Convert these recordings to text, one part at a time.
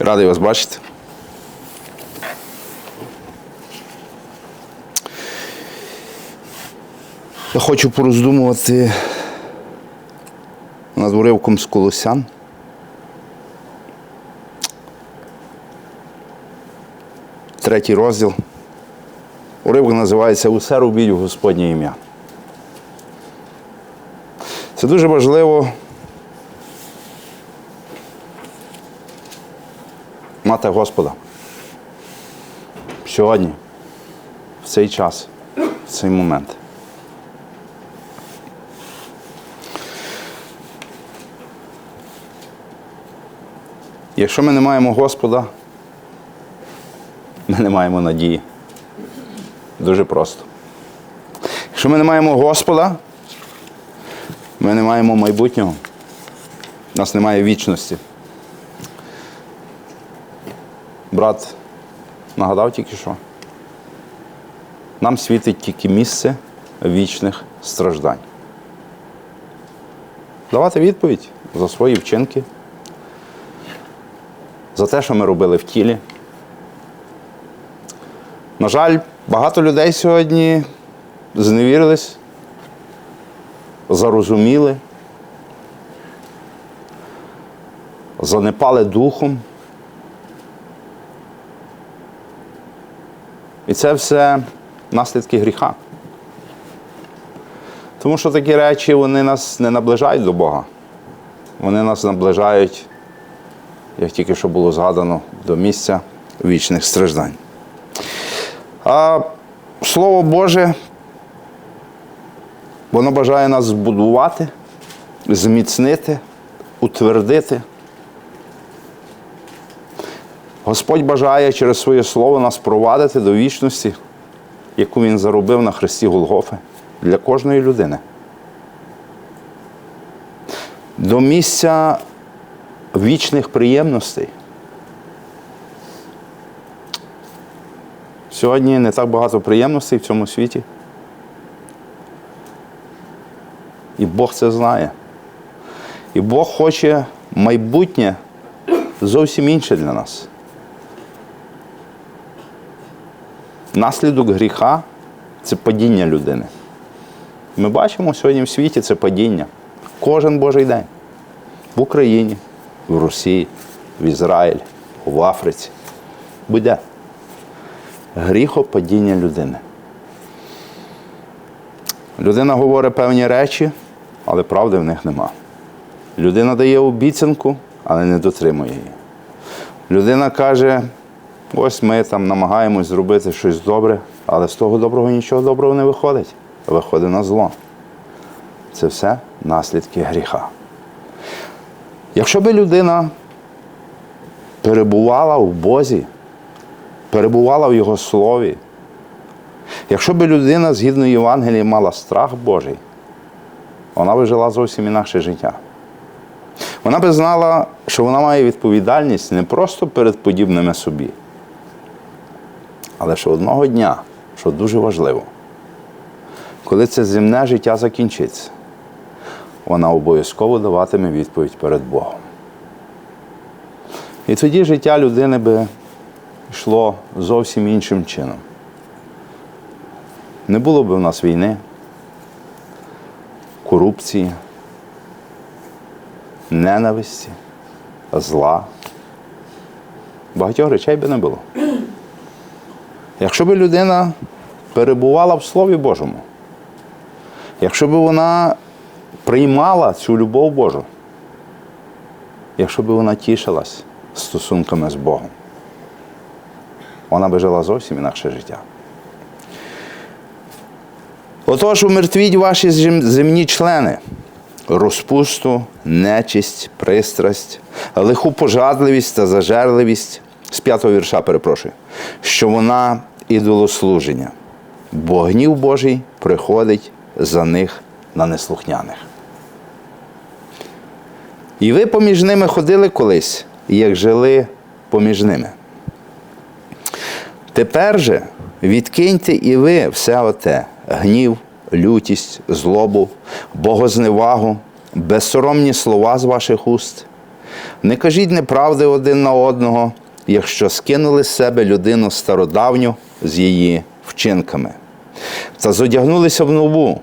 Радий вас бачити. Я хочу пороздумувати над уривком з Колосян. Третій розділ. Уривок називається Усе робіть у Господнє ім'я. Це дуже важливо мати Господа. Сьогодні, в цей час, в цей момент. Якщо ми не маємо Господа, ми не маємо надії. Дуже просто. Якщо ми не маємо Господа, ми не маємо майбутнього. У нас немає вічності. Брат нагадав тільки що. Нам світить тільки місце вічних страждань. Давати відповідь за свої вчинки, за те, що ми робили в тілі. На жаль, багато людей сьогодні зневірились, зарозуміли, занепали духом. І це все наслідки гріха. Тому що такі речі вони нас не наближають до Бога. Вони нас наближають, як тільки що було згадано, до місця вічних страждань. А Слово Боже, воно бажає нас збудувати, зміцнити, утвердити. Господь бажає через своє слово нас провадити до вічності, яку Він заробив на хресті Голгофи для кожної людини. До місця вічних приємностей. Сьогодні не так багато приємностей в цьому світі. І Бог це знає. І Бог хоче майбутнє зовсім інше для нас. Наслідок гріха це падіння людини. Ми бачимо сьогодні в світі це падіння. Кожен Божий день. В Україні, в Росії, в Ізраїлі, в Африці. Буде. Гріхопадіння людини. Людина говорить певні речі, але правди в них нема. Людина дає обіцянку, але не дотримує її. Людина каже, ось ми там намагаємось зробити щось добре, але з того доброго нічого доброго не виходить. Виходить на зло. Це все наслідки гріха. Якщо би людина перебувала в Бозі, перебувала в Його слові, якщо би людина згідно Євангелії мала страх Божий, вона би жила зовсім інакше життя. Вона би знала, що вона має відповідальність не просто перед подібними собі, але що одного дня, що дуже важливо, коли це земне життя закінчиться, вона обов'язково даватиме відповідь перед Богом. І тоді життя людини би йшло зовсім іншим чином. Не було б в нас війни, корупції, ненависті, зла. Багатьох речей би не було. Якщо б людина перебувала в Слові Божому, якщо б вона приймала цю любов Божу, якщо б вона тішилась стосунками з Богом, вона би жила зовсім інакше життя. Отож, умертвіть ваші земні члени, розпусту, нечисть, пристрасть, лиху пожадливість та зажерливість, з п'ятого вірша перепрошую, що вона ідолослуження, бо гнів Божий приходить за них на неслухняних. І ви поміж ними ходили колись, як жили поміж ними. Тепер же відкиньте і ви все оте гнів, лютість, злобу, богозневагу, безсоромні слова з ваших уст. Не кажіть неправди один на одного, якщо скинули з себе людину стародавню з її вчинками, та зодягнулися в нову,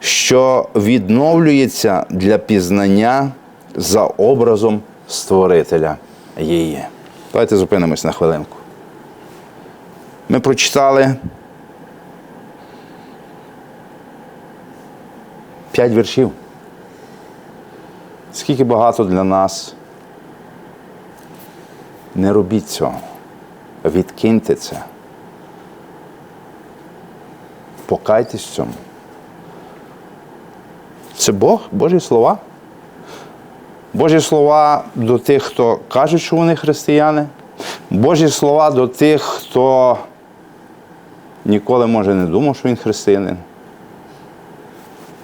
що відновлюється для пізнання за образом Створителя її. Давайте зупинимось на хвилинку. Ми прочитали п'ять віршів. Скільки багато для нас. Не робіть цього. Відкиньте це. Покайтесь в цьому. Це Бог, Божі слова. Божі слова до тих, хто кажуть, що вони християни. Божі слова до тих, хто ніколи, може, не думав, що він християнин.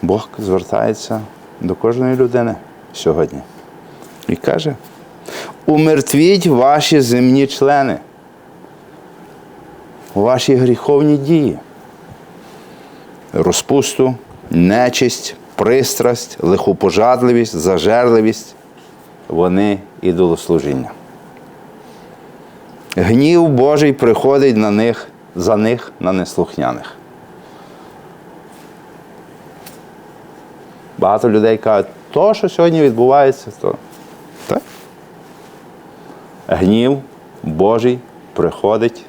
Бог звертається до кожної людини сьогодні і каже: умертвіть ваші земні члени, ваші гріховні дії, розпусту, нечисть, пристрасть, лихопожадливість, зажерливість, вони ідолослужіння. Гнів Божий приходить на них, за них на неслухняних. Багато людей кажуть, то, що сьогодні відбувається, то так. Гнів Божий приходить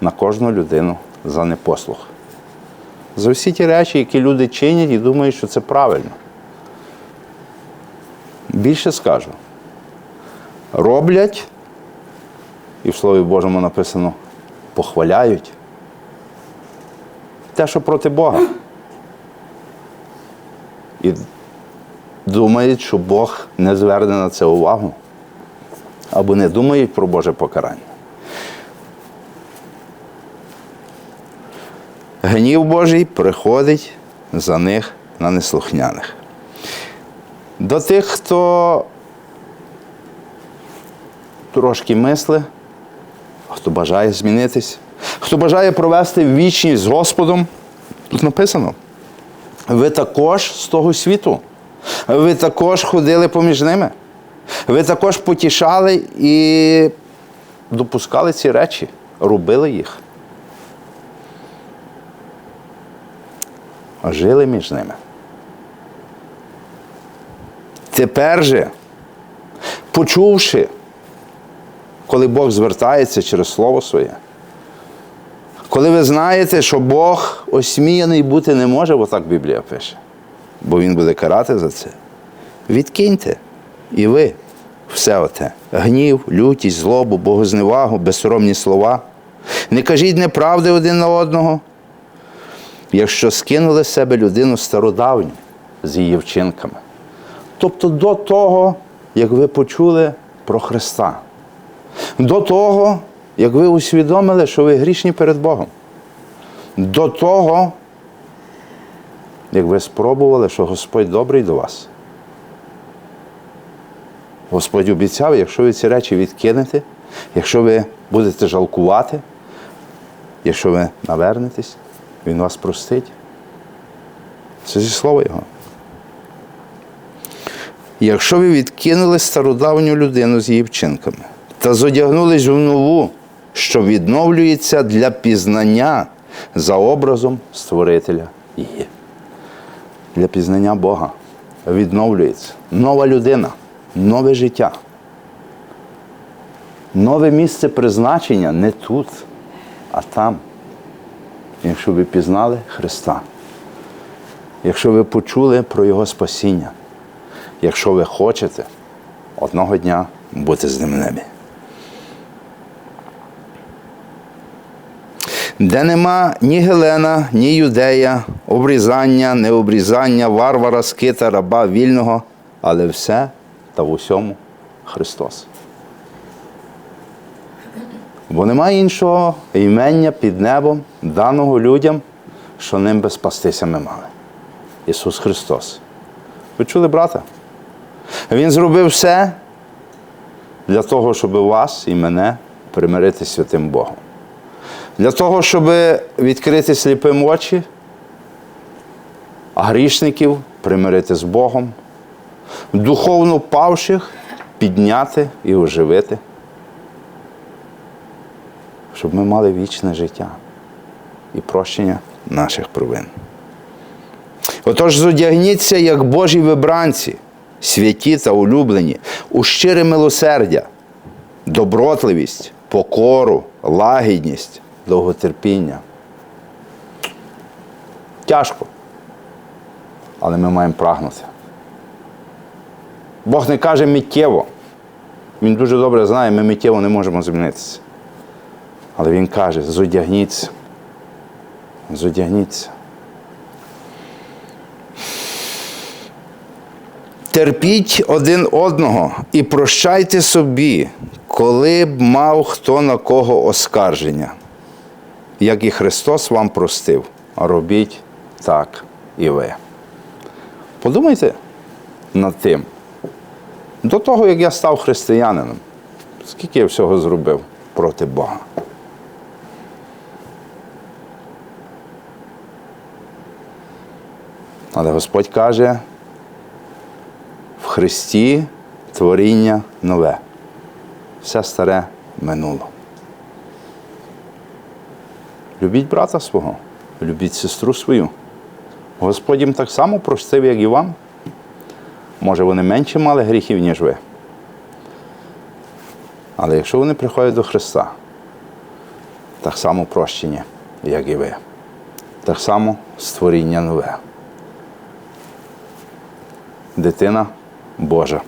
на кожну людину за непослух. За всі ті речі, які люди чинять і думають, що це правильно. Більше скажу. Роблять, і в Слові Божому написано, похваляють те, що проти Бога. І думають, що Бог не зверне на це увагу. Або не думають про Боже покарання. Гнів Божий приходить за них на неслухняних. До тих, хто трошки мисли, хто бажає змінитись, хто бажає провести вічність з Господом, тут написано. Ви також з того світу. Ви також ходили поміж ними. Ви також потішали і допускали ці речі, робили їх. Жили між ними. Тепер же, почувши, коли Бог звертається через Слово Своє, коли ви знаєте, що Бог осміяний бути не може, бо так Біблія пише, бо Він буде карати за це. Відкиньте і ви все оте. Гнів, лютість, злобу, богозневагу, безсоромні слова. Не кажіть неправди один на одного, якщо скинули з себе людину стародавню з її вчинками. Тобто до того, як ви почули про Христа, до того, як ви усвідомили, що ви грішні перед Богом. До того, як ви спробували, що Господь добрий до вас. Господь обіцяв, якщо ви ці речі відкинете, якщо ви будете жалкувати, якщо ви навернетесь, Він вас простить. Це зі слова Його. Якщо ви відкинули стародавню людину з її вчинками та зодягнулись в нову, що відновлюється для пізнання за образом Створителя її. Для пізнання Бога відновлюється нова людина, нове життя. Нове місце призначення не тут, а там. Якщо ви пізнали Христа, якщо ви почули про Його спасіння, якщо ви хочете одного дня бути з ним в небі. Де нема ні Гелена, ні юдея, обрізання, необрізання, варвара, скита, раба, вільного, але все та в усьому Христос. Бо немає іншого імення під небом, даного людям, що ним би спастися ми мали. Ісус Христос. Ви чули брата? Він зробив все для того, щоб вас і мене примирити з святим Богом. Для того, щоб відкрити сліпим очі, а грішників примирити з Богом, духовно павших підняти і оживити, щоб ми мали вічне життя і прощення наших провин. Отож, зодягніться, як Божі вибранці, святі та улюблені, у щире милосердя, добротливість, покору, лагідність, довготерпіння. Тяжко, але ми маємо прагнути. Бог не каже миттєво. Він дуже добре знає, ми миттєво не можемо звільнитися. Але Він каже, зодягніться. Зодягніться. Терпіть один одного і прощайте собі, коли б мав хто на кого оскарження. Як і Христос вам простив, робіть так і ви. Подумайте над тим. До того, як я став християнином, скільки я всього зробив проти Бога. Але Господь каже, в Христі творіння нове. Все старе минуло. Любіть брата свого, любіть сестру свою. Господь їм так само простив, як і вам. Може, вони менше мали гріхів, ніж ви. Але якщо вони приходять до Христа, так само прощення, як і ви. Так само створіння нове. Дитина Божа.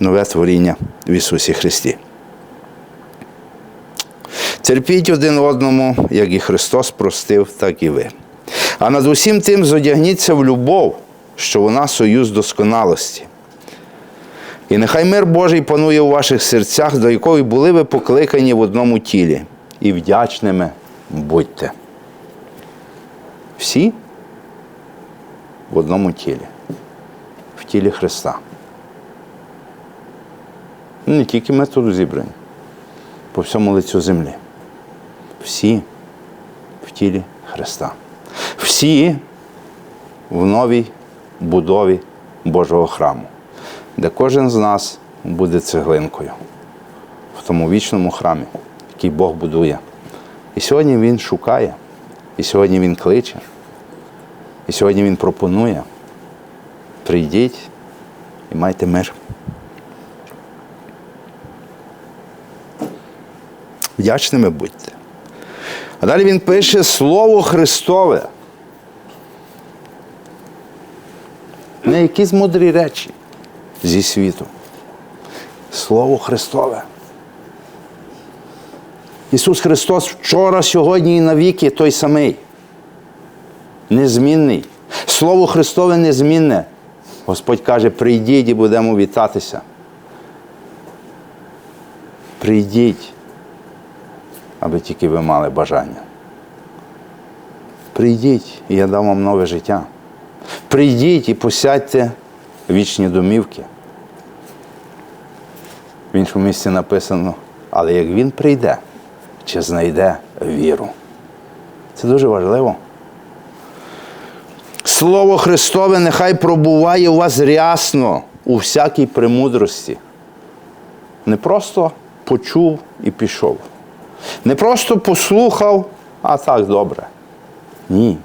Нове творіння в Ісусі Христі. Терпіть один одному, як і Христос простив, так і ви. А над усім тим зодягніться в любов, що вона союз досконалості. І нехай мир Божий панує у ваших серцях, до якої були ви покликані в одному тілі, і вдячними будьте. Всі в одному тілі, тілі Христа. Ну, Не тільки ми тут зібрані, по всьому лицю землі. Всі в тілі Христа. Всі в новій будові Божого храму, де кожен з нас буде цеглинкою в тому вічному храмі, який Бог будує. І сьогодні Він шукає, і сьогодні Він кличе, і сьогодні Він пропонує. Прийдіть і майте мир. Вдячними будьте. А далі він пише Слово Христове. Не якісь мудрі речі зі світу. Слово Христове. Ісус Христос вчора, сьогодні і навіки той самий. Незмінний. Слово Христове незмінне. Господь каже, прийдіть і будемо вітатися. Прийдіть, аби тільки ви мали бажання. Прийдіть, і я дам вам нове життя. Прийдіть і посядьте вічні домівки. В іншому місці написано, але як він прийде, чи знайде віру. Це дуже важливо. Слово Христове нехай пробуває у вас рясно у всякій премудрості. Не просто почув і пішов. Не просто послухав, а так добре. Ні.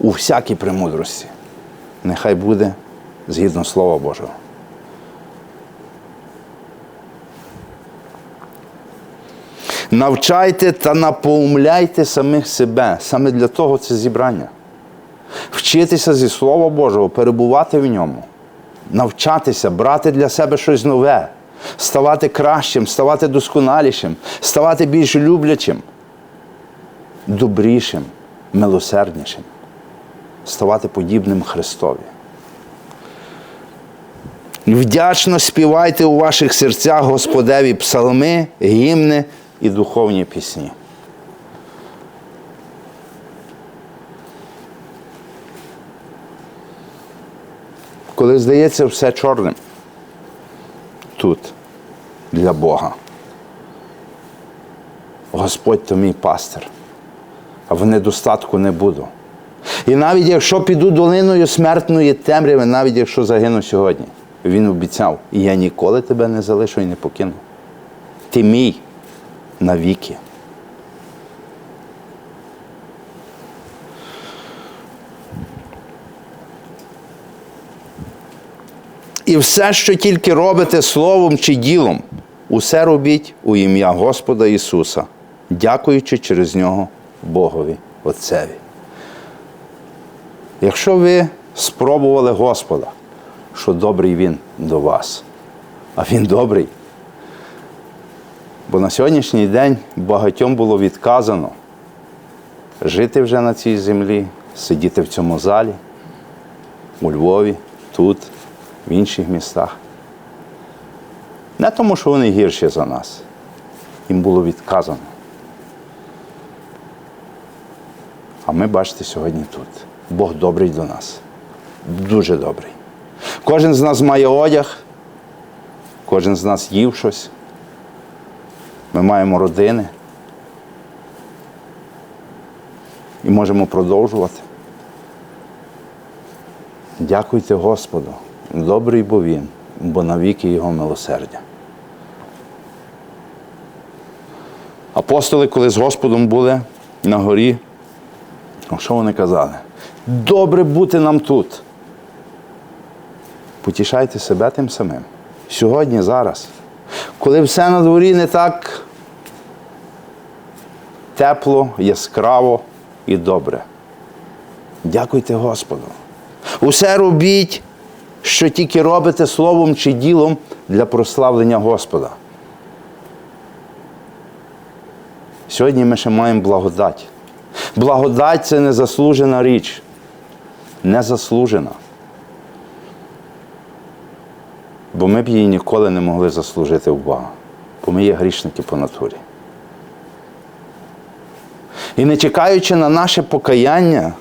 У всякій премудрості. Нехай буде згідно Слова Божого. Навчайте та напоумляйте самих себе. Саме для того це зібрання. Вчитися зі Слова Божого, перебувати в ньому, навчатися, брати для себе щось нове, ставати кращим, ставати досконалішим, ставати більш люблячим, добрішим, милосерднішим, ставати подібним Христові. Вдячно співайте у ваших серцях Господеві псалми, гімни і духовні пісні. Коли здається все чорним тут для Бога. Господь то мій пастир, а в недостатку не буду. І навіть якщо піду долиною смертної темряви, навіть якщо загину сьогодні, він обіцяв, і я ніколи тебе не залишу і не покину. Ти мій навіки. І все, що тільки робите словом чи ділом, усе робіть у ім'я Господа Ісуса, дякуючи через нього Богові Отцеві. Якщо ви спробували Господа, що добрий Він до вас, а Він добрий. Бо на сьогоднішній день багатьом було відказано жити вже на цій землі, сидіти в цьому залі, у Львові, тут, в інших містах. Не тому, що вони гірші за нас. Їм було відказано. А ми, бачите, сьогодні тут. Бог добрий до нас. Дуже добрий. Кожен з нас має одяг, кожен з нас їв щось. Ми маємо родини. І можемо продовжувати. Дякуйте Господу. Добрий бо Він, бо навіки Його милосердя. Апостоли, коли з Господом були на горі, що вони казали? Добре бути нам тут. Потішайте себе тим самим. Сьогодні, зараз. Коли все на дворі не так тепло, яскраво і добре. Дякуйте Господу. Усе робіть, що тільки робите словом чи ділом для прославлення Господа. Сьогодні ми ще маємо благодать. Благодать це незаслужена річ. Незаслужена. Бо ми б її ніколи не могли заслужити в Бога. Бо ми є грішники по натурі. І не чекаючи на наше покаяння,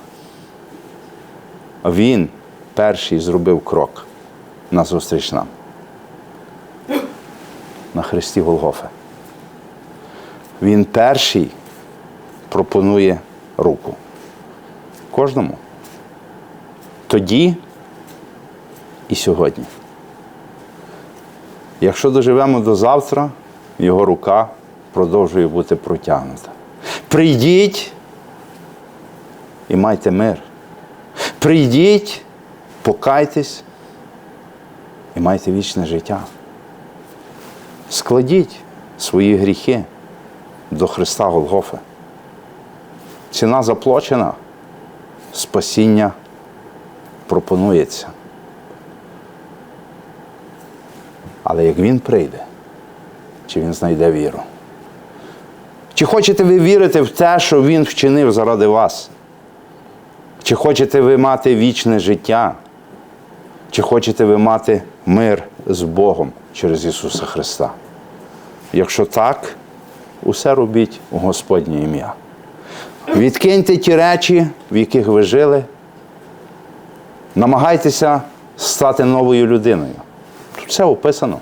він перший зробив крок назустріч нам. На хресті Голгофи. Він перший пропонує руку. Кожному. Тоді і сьогодні. Якщо доживемо до завтра, його рука продовжує бути протягнута. Прийдіть і майте мир. Прийдіть, покайтесь і майте вічне життя. Складіть свої гріхи до Христа Голгофи. Ціна заплачена, спасіння пропонується. Але як він прийде, чи він знайде віру? Чи хочете ви вірити в те, що Він вчинив заради вас? Чи хочете ви мати вічне життя? Чи хочете ви мати мир з Богом через Ісуса Христа? Якщо так, усе робіть у Господнє ім'я. Відкиньте ті речі, в яких ви жили. Намагайтеся стати новою людиною. Тут все описано.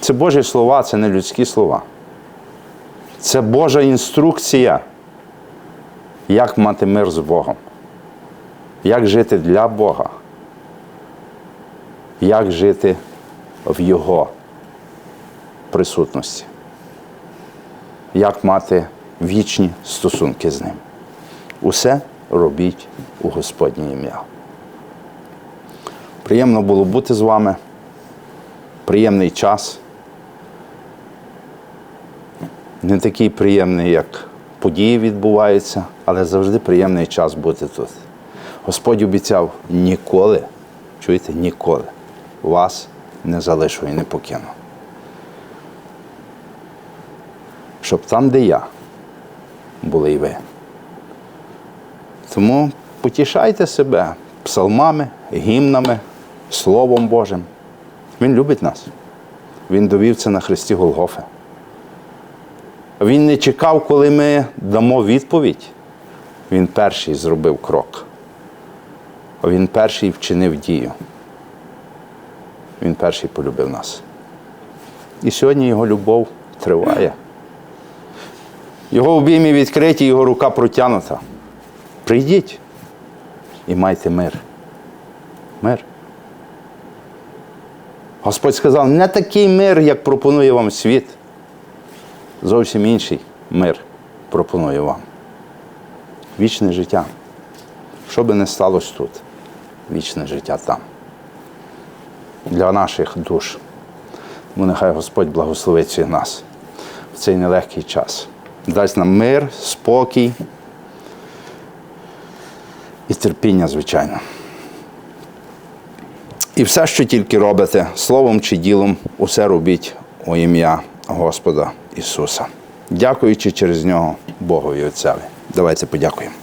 Це Божі слова, це не людські слова. Це Божа інструкція, як мати мир з Богом, як жити для Бога, як жити в Його присутності, як мати вічні стосунки з Ним. Усе робіть у Господнє ім'я. Приємно було бути з вами. Приємний час. Не такий приємний, як події відбуваються, але завжди приємний час бути тут. Господь обіцяв ніколи, чуєте, ніколи вас не залишу і не покину. Щоб там, де я, були і ви. Тому потішайте себе псалмами, гімнами, Словом Божим. Він любить нас. Він довів це на Христі Голгофи. Він не чекав, коли ми дамо відповідь. Він перший зробив крок. Він перший вчинив дію. Він перший полюбив нас. І сьогодні його любов триває. Його обійми відкриті, його рука протягнута. Прийдіть, і майте мир. Мир. Господь сказав, не такий мир, як пропонує вам світ. Зовсім інший мир пропонує вам. Вічне життя. Що би не сталося тут, вічне життя там. Для наших душ. Тому нехай Господь благословить всіх нас в цей нелегкий час. Дасть нам мир, спокій і терпіння, звичайно. І все, що тільки робите, словом чи ділом, усе робіть у ім'я Господа Ісуса. Дякуючи через нього Богові Отцеві. Давайте подякуємо.